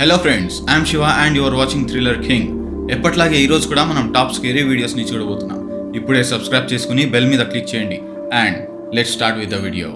Hello friends I'm Shiva and you're watching thriller king ఎప్పట్లాగే ఈరోజు కూడా మనం టాప్ స్కేరీ వీడియోస్ని చూడబోతున్నాం. ఇప్పుడే సబ్స్క్రైబ్ చేసుకుని బెల్ మీద క్లిక్ చేయండి. And let start with the video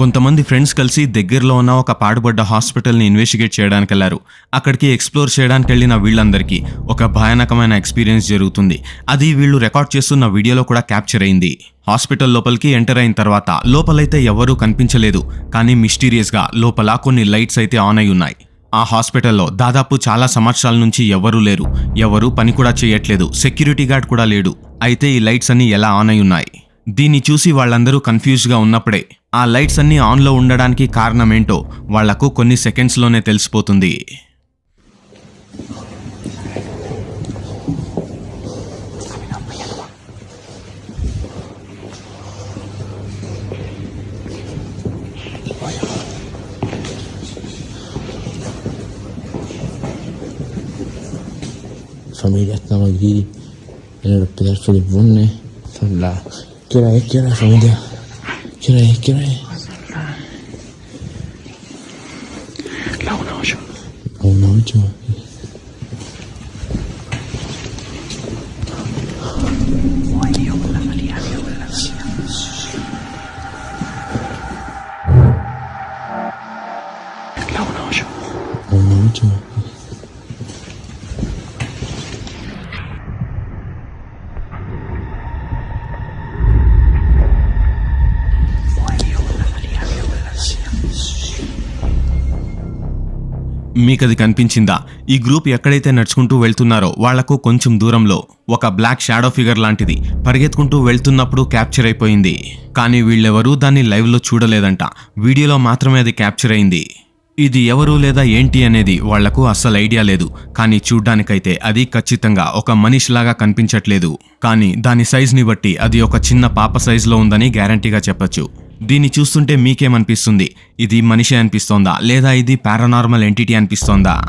కొంతమంది ఫ్రెండ్స్ కలిసి దగ్గరలో ఉన్న ఒక పాడుబడ్డ హాస్పిటల్ని ఇన్వెస్టిగేట్ చేయడానికి వెళ్ళారు అక్కడికి ఎక్స్ప్లోర్ చేయడానికి వెళ్ళిన వీళ్ళందరికీ ఒక భయానకమైన ఎక్స్పీరియన్స్ జరుగుతుంది. అది వీళ్ళు రికార్డ్ చేస్తున్న వీడియోలో కూడా క్యాప్చర్ అయింది. హాస్పిటల్ లోపలికి ఎంటర్ అయిన తర్వాత లోపలైతే ఎవరూ కనిపించలేదు. కానీ మిస్టీరియస్గా లోపల కొన్ని లైట్స్ అయితే ఆన్ అయి ఉన్నాయి. ఆ హాస్పిటల్లో దాదాపు చాలా సంవత్సరాల నుంచి ఎవరూ లేరు. ఎవరూ పని కూడా చేయట్లేదు. సెక్యూరిటీ గార్డ్ కూడా లేడు. అయితే ఈ లైట్స్ అన్ని ఎలా ఆన్ అయి ఉన్నాయి? దీన్ని చూసి వాళ్ళందరూ కన్ఫ్యూజ్గా ఉన్నప్పుడే ఆ లైట్స్ అన్నీ ఆన్లో ఉండడానికి కారణమేంటో వాళ్ళకు కొన్ని సెకండ్స్లోనే తెలిసిపోతుంది familia estaba aquí en el hospital Felipe Bunne. Son las... ¿Qué hora es? ¿Qué hora es, familia? ¿Qué hora es? ¿Qué hora es? La 1.8. La 1.8. మీకది కనిపించిందా? ఈ గ్రూప్ ఎక్కడైతే నడుచుకుంటూ వెళ్తున్నారో వాళ్ళకు కొంచెం దూరంలో ఒక బ్లాక్ షాడో ఫిగర్ లాంటిది పరిగెత్తుకుంటూ వెళ్తున్నప్పుడు క్యాప్చర్ అయిపోయింది. కానీ వీళ్ళెవరూ దాన్ని లైవ్లో చూడలేదంట. వీడియోలో మాత్రమే అది క్యాప్చర్ అయింది. ఇది ఎవరు లేదా ఏంటి అనేది వాళ్ళకు అస్సలు ఐడియా లేదు. కానీ చూడ్డానికైతే అది ఖచ్చితంగా ఒక మనిషిలాగా కనిపించట్లేదు. కానీ దాని సైజుని బట్టి అది ఒక చిన్న పాప సైజులో ఉందని గ్యారంటీగా చెప్పొచ్చు. దీన్ని చూస్తుంటే మీకేమనిపిస్తుంది? ఇది మనిషి అనిపిస్తోందా? లేదా ఇది పారానార్మల్ ఎంటిటీ అనిపిస్తోందా?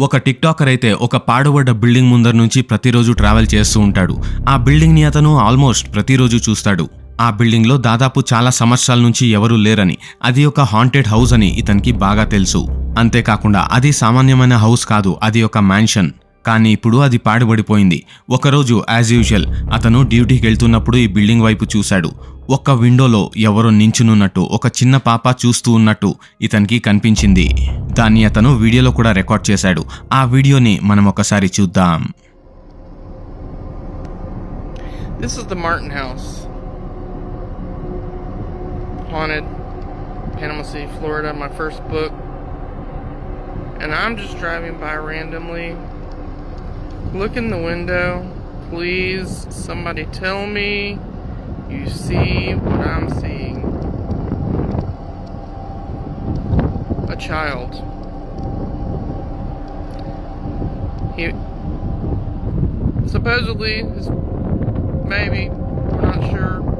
ఒక టిక్టాకర్ అయితే ఒక పాడుబడ్డ బిల్డింగ్ ముందర నుంచి ప్రతిరోజు ట్రావెల్ చేస్తూ ఉంటాడు. ఆ బిల్డింగ్ని అతను ఆల్మోస్ట్ ప్రతిరోజు చూస్తాడు. ఆ బిల్డింగ్లో దాదాపు చాలా సంవత్సరాల నుంచి ఎవరూ లేరని అది ఒక హాంటెడ్ హౌస్ అని ఇతనికి బాగా తెలుసు. అంతేకాకుండా అది సామాన్యమైన హౌస్ కాదు అది ఒక మ్యాన్షన్ కానీ ఇప్పుడు అది పాడుబడిపోయింది. ఒకరోజు యాజ్ యూజువల్ అతను డ్యూటీకి వెళ్తున్నప్పుడు ఈ బిల్డింగ్ వైపు చూశాడు. ఒక్క విండోలో ఎవరో నించునున్నట్టు ఒక చిన్న పాప చూస్తూ ఉన్నట్టు ఇతనికి కనిపించింది. దాన్ని అతను వీడియోలో కూడా రికార్డ్ చేశాడు. ఆ వీడియోని మనం ఒకసారి చూద్దాం. This is the Martin House. Haunted, Panama City, Florida, my first book. And I'm just driving by randomly. Look in the window. Please, somebody tell me you see what I'm seeing. A child. He supposedly Maybe. We're not sure.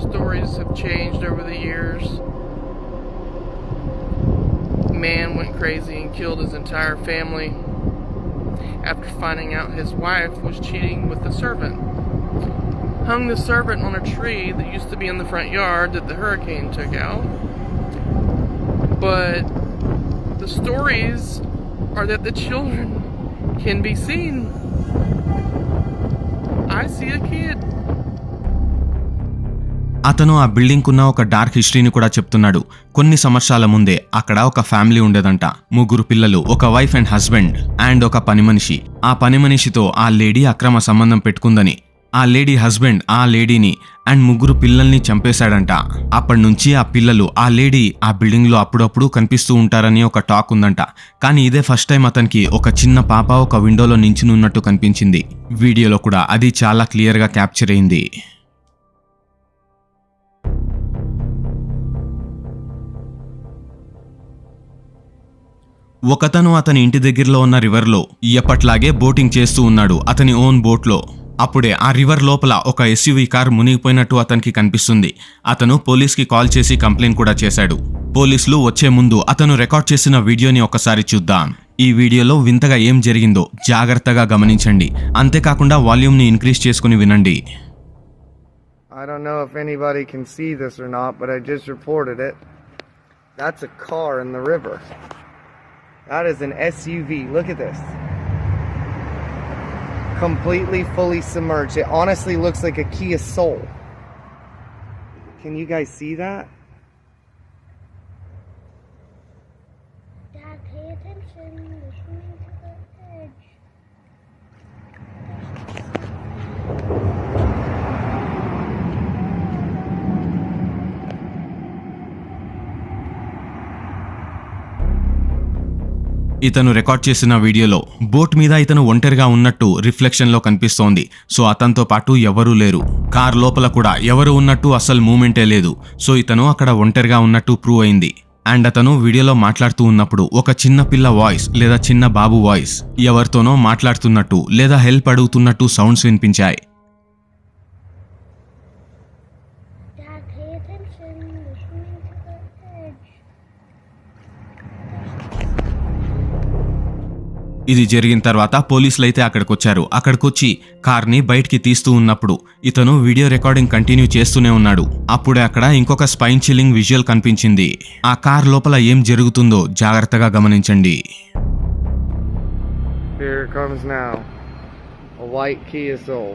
Stories have changed over the years. Man went crazy and killed his entire family after finding out his wife was cheating with the servant. Hung the servant on a tree that used to be in the front yard that the hurricane took out. But the stories are that the children can be seen. I see a kid. అతను ఆ బిల్డింగ్కున్న ఒక dark హిస్టరీని కూడా చెప్తున్నాడు. కొన్ని సంవత్సరాల ముందే అక్కడ ఒక ఫ్యామిలీ ఉండేదంట. ముగ్గురు పిల్లలు ఒక వైఫ్ అండ్ హస్బెండ్ అండ్ ఒక పని మనిషి. ఆ పని మనిషితో ఆ లేడీ అక్రమ సంబంధం పెట్టుకుందని ఆ లేడీ హస్బెండ్ ఆ లేడీని అండ్ ముగ్గురు పిల్లల్ని చంపేశాడంట. అప్పటి నుంచి ఆ పిల్లలు ఆ లేడీ ఆ బిల్డింగ్లో అప్పుడప్పుడు కనిపిస్తూ ఉంటారని ఒక టాక్ ఉందంట. కానీ ఇదే ఫస్ట్ టైం అతనికి ఒక చిన్న పాప ఒక విండోలో నించునున్నట్టు కనిపించింది. వీడియోలో కూడా అది చాలా క్లియర్గా క్యాప్చర్ అయింది. ఒకతను అతని ఇంటి దగ్గరలో ఉన్న రివర్లో ఎప్పట్లాగే బోటింగ్ చేస్తూ ఉన్నాడు అతని ఓన్ బోట్లో. అప్పుడే ఆ రివర్ లోపల ఒక ఎస్యూవీ కార్ మునిగిపోయినట్టు అతనికి కనిపిస్తుంది. అతను పోలీస్కి కాల్ చేసి కంప్లైంట్ కూడా చేశాడు. పోలీసులు వచ్చే ముందు అతను రికార్డ్ చేసిన వీడియోని ఒకసారి చూద్దాం. ఈ వీడియోలో వింతగా ఏం జరిగిందో జాగ్రత్తగా గమనించండి. అంతేకాకుండా వాల్యూమ్ని ఇంక్రీజ్ చేసుకుని వినండి. I don't know if anybody can see this or not, but I just reported it. That's a car in the river. That is an SUV. Look at this. Completely fully submerged. It honestly looks like a Kia Soul. Can you guys see that? ఇతను record చేసిన వీడియోలో boat మీద ఇతను ఒంటరిగా ఉన్నట్టు రిఫ్లెక్షన్లో కనిపిస్తోంది. So అతనితో పాటు ఎవరూ లేరు. కార్ లోపల కూడా ఎవరు ఉన్నట్టు అసలు మూమెంటే లేదు. సో ఇతను అక్కడ ఒంటరిగా ఉన్నట్టు ప్రూవ్ అయింది. అండ్ అతను వీడియోలో మాట్లాడుతూ ఉన్నప్పుడు ఒక చిన్న పిల్ల వాయిస్ లేదా చిన్న బాబు వాయిస్ ఎవరితోనో మాట్లాడుతున్నట్టు లేదా హెల్ప్ అడుగుతున్నట్టు సౌండ్స్ వినిపించాయి. ఇది జరిగిన తర్వాత పోలీసులు అయితే అక్కడికి వచ్చారు కార్ని బయటికి తీస్తూ ఉన్నప్పుడు ఇతను వీడియో రికార్డింగ్ కంటిన్యూ చేస్తూనే ఉన్నాడు అప్పుడే అక్కడ ఇంకొక స్పైన్ చిల్లింగ్ విజువల్ కనిపించింది ఆ కార్ లోపల ఏం జరుగుతుందో జాగ్రత్తగా గమనించండి Here comes now. A white Kia Soul.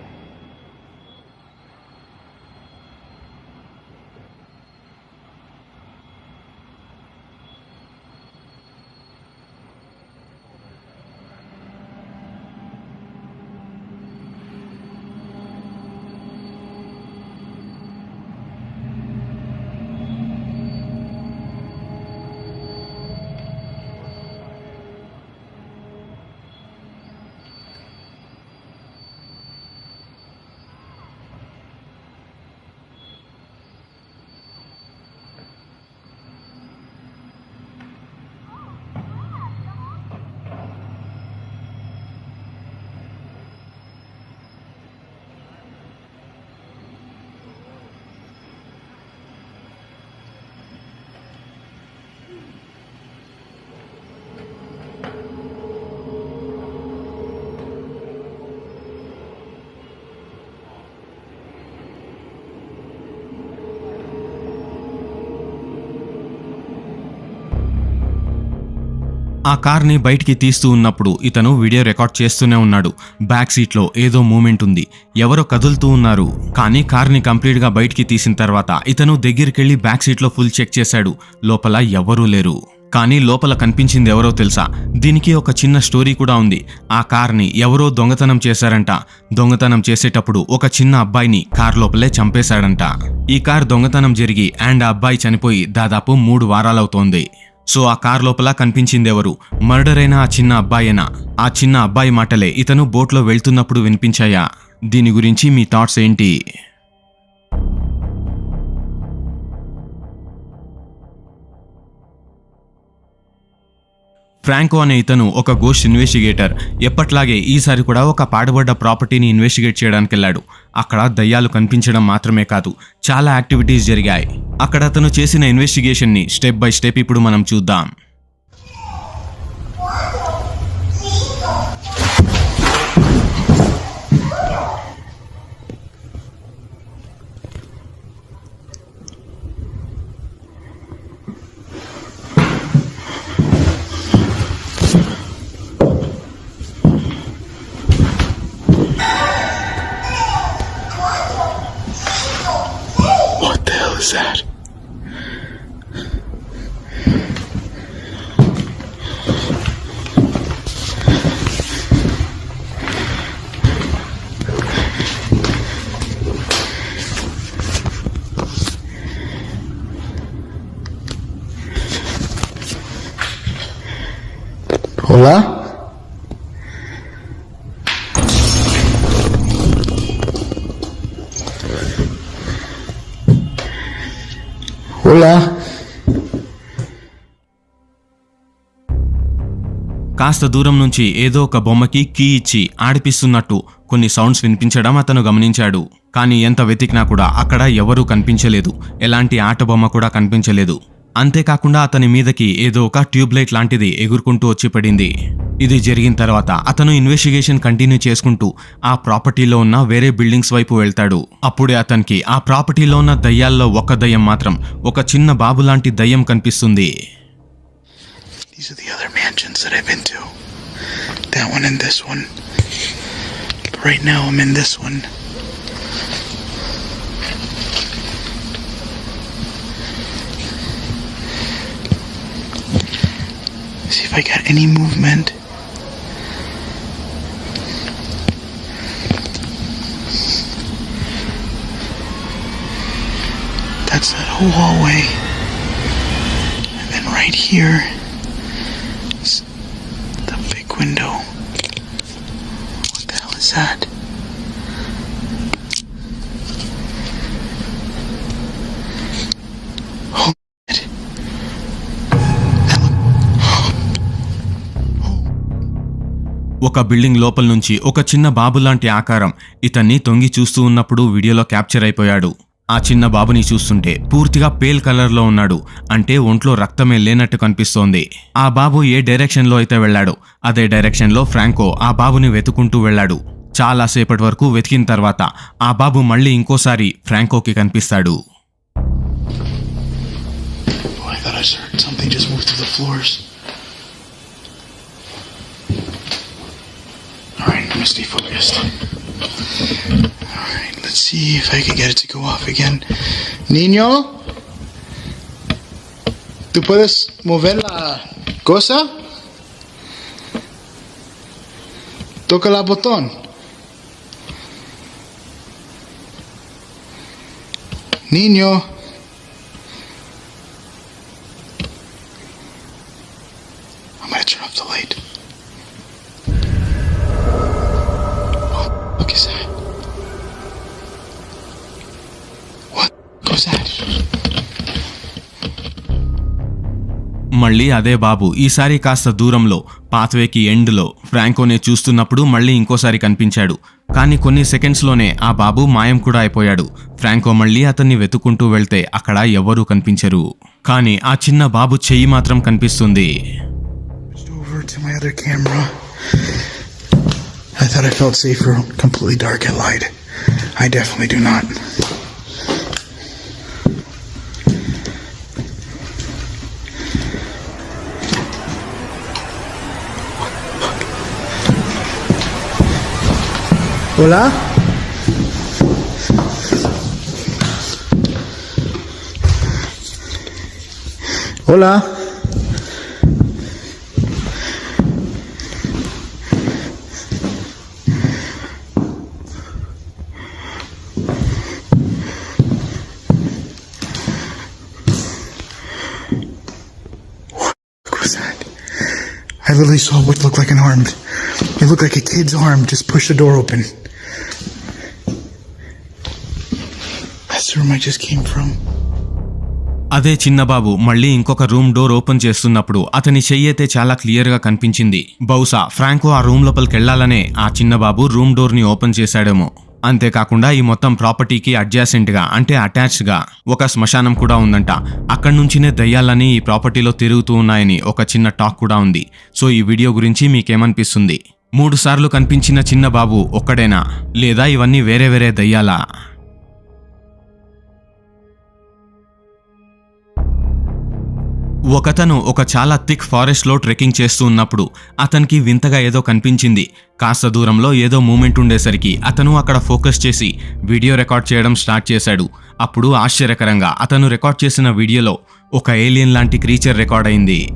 ఆ కార్ని బయటికి తీస్తూ ఉన్నప్పుడు ఇతను వీడియో రికార్డ్ చేస్తూనే ఉన్నాడు. బ్యాక్ సీట్లో ఏదో మూమెంట్ ఉంది. ఎవరో కదులుతూ ఉన్నారు. కానీ కార్ని కంప్లీట్గా బయటికి తీసిన తర్వాత ఇతను దగ్గరికెళ్ళి బ్యాక్ సీట్లో ఫుల్ చెక్ చేశాడు. లోపల ఎవరూ లేరు. కానీ లోపల కనిపించింది ఎవరో తెలుసా? దీనికి ఒక చిన్న స్టోరీ కూడా ఉంది. ఆ కార్ని ఎవరో దొంగతనం చేశారంట. దొంగతనం చేసేటప్పుడు ఒక చిన్న అబ్బాయిని కార్ లోపలే చంపేశాడంట. ఈ కార్ దొంగతనం జరిగి అండ్ ఆ అబ్బాయి చనిపోయి దాదాపు మూడు వారాలవుతోంది. సో ఆ కార్ లోపల కనిపించిందెవరు? మర్డర్ అయిన ఆ చిన్న అబ్బాయేనా? ఆ చిన్న అబ్బాయి మాటలే ఇతను బోట్లో వెళ్తున్నప్పుడు వినిపించాయా? దీని గురించి మీ థాట్స్ ఏంటి? ఫ్రాంకో అనే ఇతను ఒక గోస్ట్ ఇన్వెస్టిగేటర్. ఎప్పట్లాగే ఈసారి కూడా ఒక పాడుబడ్డ ప్రాపర్టీని ఇన్వెస్టిగేట్ చేయడానికి వెళ్ళాడు అక్కడ దయ్యాలు కనిపించడం మాత్రమే కాదు చాలా యాక్టివిటీస్ జరిగాయి. అక్కడ అతను చేసిన ఇన్వెస్టిగేషన్ని స్టెప్ బై స్టెప్ ఇప్పుడు మనం చూద్దాం What the hell is that? Olá? Olá. కాస్త దూరం నుంచి ఏదో ఒక బొమ్మకి కీ ఇచ్చి ఆడిపిస్తున్నట్టు కొన్ని సౌండ్స్ వినిపించడం అతను గమనించాడు కానీ ఎంత వెతికినా కూడా అక్కడ ఎవరూ కనిపించలేదు ఎలాంటి ఆట బొమ్మ కూడా కనిపించలేదు అంతేకాకుండా అతని మీదకి ఏదో ఒక ట్యూబ్లైట్ లాంటిది ఎగురుకుంటూ వచ్చి పడింది ఇది జరిగిన తర్వాత అతను ఇన్వెస్టిగేషన్ కంటిన్యూ చేసుకుంటూ ఆ ప్రాపర్టీలో ఉన్న వేరే బిల్డింగ్స్ వైపు వెళ్తాడు అప్పుడే అతనికి ఆ ప్రాపర్టీలో ఉన్న దయ్యాల్లో ఒక దయ్యం మాత్రం ఒక చిన్న బాబు లాంటి దయ్యం కనిపిస్తుంది that one and this one. Right now I'm in this one. See if I got any movement. That's that whole hallway. And then right here ఒక బిల్డింగ్ లోపల నుంచి ఒక చిన్న బాబు లాంటి ఆకారం ఇతన్ని తొంగి చూస్తూ ఉన్నప్పుడు వీడియోలో క్యాప్చర్ అయిపోయాడు. ఆ చిన్న బాబుని చూస్తుంటే పూర్తిగా పేల్ కలర్లో ఉన్నాడు. అంటే ఒంట్లో రక్తమే లేనట్టు కనిపిస్తోంది. ఆ బాబు ఏ డైరెక్షన్లో అయితే వెళ్ళాడో అదే డైరెక్షన్లో ఫ్రాంకో ఆ బాబుని వెతుకుంటూ వెళ్ళాడు. చాలా సేపటి వరకు వెతికిన తర్వాత ఆ బాబు మళ్ళీ ఇంకోసారి ఫ్రాంకోకి కనిపిస్తాడు. Oh, I thought I heard something just move through the floors. Alright, I'm stay focused. Alright, let's see if I can get it to go off again. Niño? ¿Tú puedes mover la cosa? Toca la botón. Niño. మళ్ళీ అదే బాబు ఈసారి కాస్త దూరంలో పాత్వేకి ఎండ్లో ఫ్రాంకోనే చూస్తున్నప్పుడు మళ్ళీ ఇంకోసారి కనిపించాడు కానీ కొన్ని సెకండ్స్లోనే ఆ బాబు మాయం కూడా అయిపోయాడు ఫ్రాంకో మళ్ళీ అతన్ని వెతుకుంటూ వెళ్తే అక్కడ ఎవ్వరూ కనిపించరు కానీ ఆ చిన్న బాబు చెయ్యి మాత్రం కనిపిస్తుంది I thought I felt safer, completely dark. and light. I definitely do not. Hola? Hola? I literally saw what looked like an arm. It looked like a kid's arm just pushed the door open. Room I just came from. అదే చిన్న బాబు మళ్ళీ ఇంకొక room door open చేస్తున్నప్పుడు అతని చెయ్యైతే చాలా క్లియర్గా కనిపించింది. బహుశా ఫ్రాంకో ఆ రూమ్ లోపలికి వెళ్ళాలనే ఆ చిన్న బాబు రూమ్ డోర్ని ఓపెన్ చేశాడేమో. అంతేకాకుండా ఈ మొత్తం ప్రాపర్టీకి అడ్జాసెంట్గా అంటే అటాచ్డ్గా ఒక శ్మశానం కూడా ఉందంట. అక్కడి నుంచినే దయ్యాలని ఈ ప్రాపర్టీలో తిరుగుతూ ఉన్నాయని ఒక చిన్న టాక్ కూడా ఉంది. సో ఈ వీడియో గురించి మీకేమనిపిస్తుంది? మూడు సార్లు కనిపించిన చిన్న బాబు ఒక్కడేనా? లేదా ఇవన్నీ వేరే వేరే దయ్యాలా? ఒకతను ఒక చాలా థిక్ ఫారెస్ట్లో ట్రెక్కింగ్ చేస్తూ ఉన్నప్పుడు అతనికి వింతగా ఏదో కనిపించింది. కాస్త దూరంలో ఏదో మూమెంట్ ఉండేసరికి అతను అక్కడ ఫోకస్ చేసి వీడియో రికార్డ్ చేయడం స్టార్ట్ చేశాడు. అప్పుడు ఆశ్చర్యకరంగా అతను రికార్డ్ చేసిన వీడియోలో ఒక ఏలియన్ లాంటి క్రీచర్ రికార్డ్ అయింది.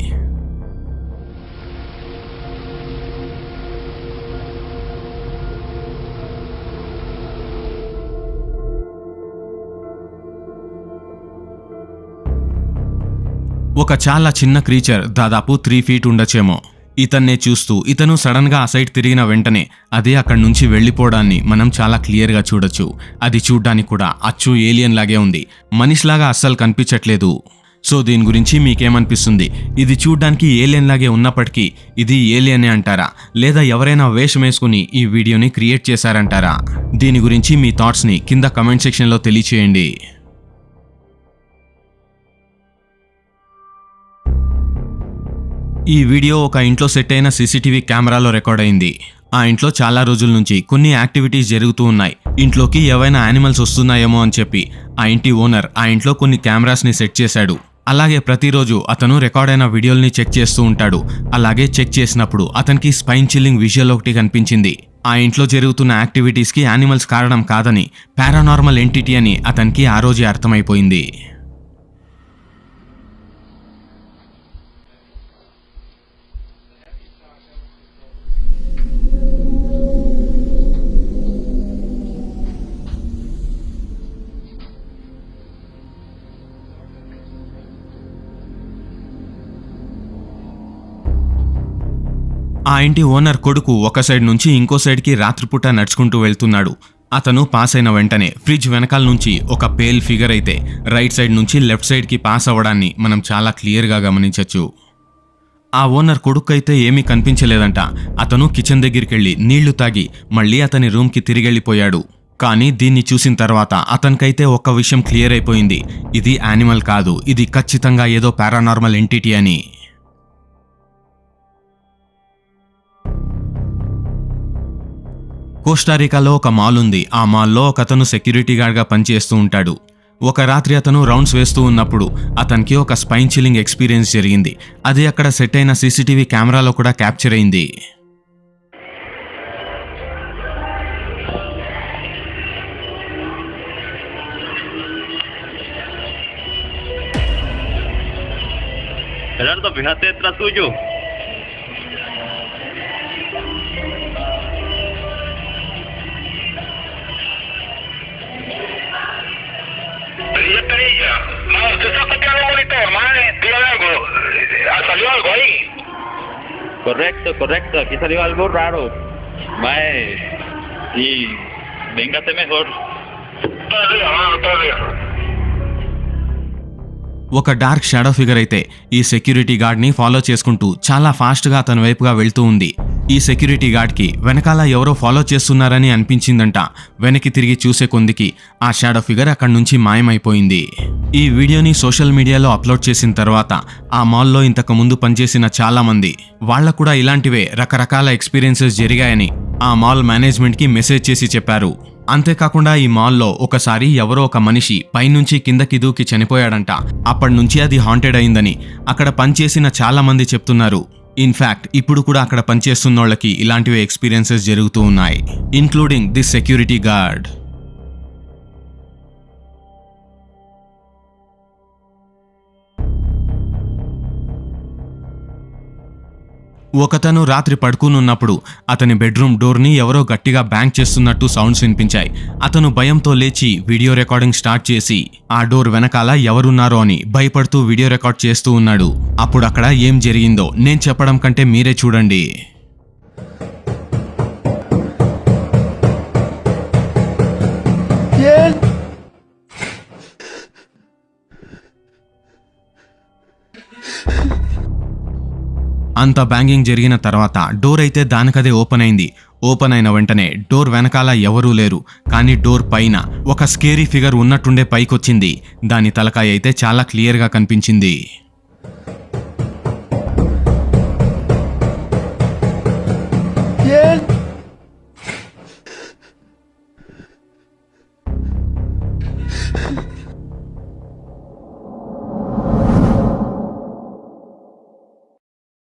ఒక చాలా చిన్న క్రీచర్ దాదాపు త్రీ ఫీట్ ఉండొచ్చేమో. ఇతన్నే చూస్తూ ఇతను సడన్గా ఆ సైడ్ తిరిగిన వెంటనే అదే అక్కడి నుంచి వెళ్ళిపోవడాన్ని మనం చాలా క్లియర్గా చూడొచ్చు. అది చూడ్డానికి కూడా అచ్చు ఏలియన్ లాగే ఉంది. మనిషిలాగా అస్సలు కనిపించట్లేదు. సో దీని గురించి మీకేమనిపిస్తుంది? ఇది చూడ్డానికి ఏలియన్ లాగే ఉన్నప్పటికీ ఇది ఏలియనే అంటారా? లేదా ఎవరైనా వేషం వేసుకుని ఈ వీడియోని క్రియేట్ చేశారంటారా? దీని గురించి మీ థాట్స్ని కింద కమెంట్ సెక్షన్లో తెలియచేయండి. ఈ వీడియో ఒక ఇంట్లో సెట్ అయిన సీసీటీవీ కెమెరాలో రికార్డ్ అయింది. ఆ ఇంట్లో చాలా రోజుల నుంచి కొన్ని యాక్టివిటీస్ జరుగుతూ ఉన్నాయి. ఇంట్లోకి ఏవైనా యానిమల్స్ వస్తున్నాయేమో అని చెప్పి ఆ ఇంటి ఓనర్ ఆ ఇంట్లో కొన్ని కెమెరాస్ని సెట్ చేశాడు. అలాగే ప్రతిరోజు అతను రికార్డ్ అయిన వీడియోల్ని చెక్ చేస్తూ ఉంటాడు. అలాగే చెక్ చేసినప్పుడు అతనికి స్పైన్ చిల్లింగ్ విజువల్ ఒకటి కనిపించింది. ఆ ఇంట్లో జరుగుతున్న యాక్టివిటీస్కి యానిమల్స్ కారణం కాదని పారానార్మల్ ఎంటిటీ అని అతనికి ఆ రోజే అర్థమైపోయింది. ఇంటి ఓనర్ కొడుకు ఒక సైడ్ నుంచి ఇంకో సైడ్కి రాత్రిపూట నడుచుకుంటూ వెళ్తున్నాడు. అతను పాస్ అయిన వెంటనే ఫ్రిడ్జ్ వెనకాల నుంచి ఒక పేల్ ఫిగర్ అయితే రైట్ సైడ్ నుంచి లెఫ్ట్ సైడ్కి పాస్ అవ్వడాన్ని మనం చాలా క్లియర్గా గమనించవచ్చు ఆ ఓనర్ కొడుకు అయితే ఏమీ కనిపించలేదంట. అతను కిచెన్ దగ్గరికి వెళ్ళి నీళ్ళు తాగి మళ్ళీ అతని రూమ్కి తిరిగెళ్ళిపోయాడు. కానీ దీన్ని చూసిన తర్వాత అతనికైతే ఒక్క విషయం క్లియర్ అయిపోయింది. ఇది యానిమల్ కాదు. ఇది ఖచ్చితంగా ఏదో పారానార్మల్ ఎంటిటీ అని. కోస్టారికాలో ఒక మాల్ ఉంది ఆ మాల్లో ఒక అతను సెక్యూరిటీ గార్డ్గా పనిచేస్తూ ఉంటాడు. ఒక రాత్రి అతను రౌండ్స్ వేస్తూ ఉన్నప్పుడు అతనికి ఒక స్పైన్ చిల్లింగ్ ఎక్స్పీరియన్స్ జరిగింది. అది అక్కడ సెట్ అయిన సీసీటీవీ కెమెరాలో కూడా క్యాప్చర్ అయింది. Gerardo, fíjate detrás tuyo. Ah, salió algo ahí. Correcto, correcto, aquí salió algo raro. Mae, y véngate mejor. Todavía, mano, todavía. ఒక డార్క్ షాడో ఫిగర్ అయితే ఈ సెక్యూరిటీ గార్డ్ని ఫాలో చేసుకుంటూ చాలా ఫాస్ట్గా అతని వైపుగా వెళ్తూ ఉంది. ఈ సెక్యూరిటీ గార్డ్కి వెనకాల ఎవరో ఫాలో చేస్తున్నారని అనిపించిందంట. వెనక్కి తిరిగి చూసే కొందికి ఆ షాడో ఫిగర్ అక్కడి నుంచి మాయమైపోయింది. ఈ వీడియోని సోషల్ మీడియాలో అప్లోడ్ చేసిన తర్వాత ఆ మాల్లో ఇంతకు ముందు పనిచేసిన చాలామంది వాళ్ళకు కూడా ఇలాంటివే రకరకాల ఎక్స్పీరియన్సెస్ జరిగాయని ఆ మాల్ మేనేజ్మెంట్కి మెసేజ్ చేసి చెప్పారు. అంతేకాకుండా ఈ మాల్లో ఒకసారి ఎవరో ఒక మనిషి పైనుంచి కిందకి దూకి చనిపోయాడంట. అప్పటి నుంచి అది హాంటెడ్ అయిందని అక్కడ పనిచేసిన చాలా మంది చెప్తున్నారు ఇన్ఫ్యాక్ట్ ఇప్పుడు కూడా అక్కడ పనిచేస్తున్నోళ్ళకి ఇలాంటివి ఎక్స్పీరియన్సెస్ జరుగుతూ ఉన్నాయి ఇన్క్లూడింగ్ దిస్ సెక్యూరిటీ గార్డ్ ఒకతను రాత్రి పడుకునున్నప్పుడు అతని బెడ్రూమ్ డోర్ని ఎవరో గట్టిగా బ్యాంక్ చేస్తున్నట్టు సౌండ్స్ వినిపించాయి. అతను భయంతో లేచి వీడియో రికార్డింగ్ స్టార్ట్ చేసి ఆ డోర్ వెనకాల ఎవరున్నారో అని భయపడుతూ వీడియో రికార్డ్ చేస్తూ ఉన్నాడు. అప్పుడు అక్కడ ఏం జరిగిందో నేను చెప్పడం కంటే మీరే చూడండి. అంత బ్యాంగింగ్ జరిగిన తర్వాత డోర్ అయితే దానికదే ఓపెన్ అయింది. ఓపెన్ అయిన వెంటనే డోర్ వెనకాల ఎవరూ లేరు. కానీ డోర్ పైన ఒక స్కేరీ ఫిగర్ ఉన్నట్టుండే పైకొచ్చింది. దాని తలకాయ అయితే చాలా క్లియర్గా కనిపించింది.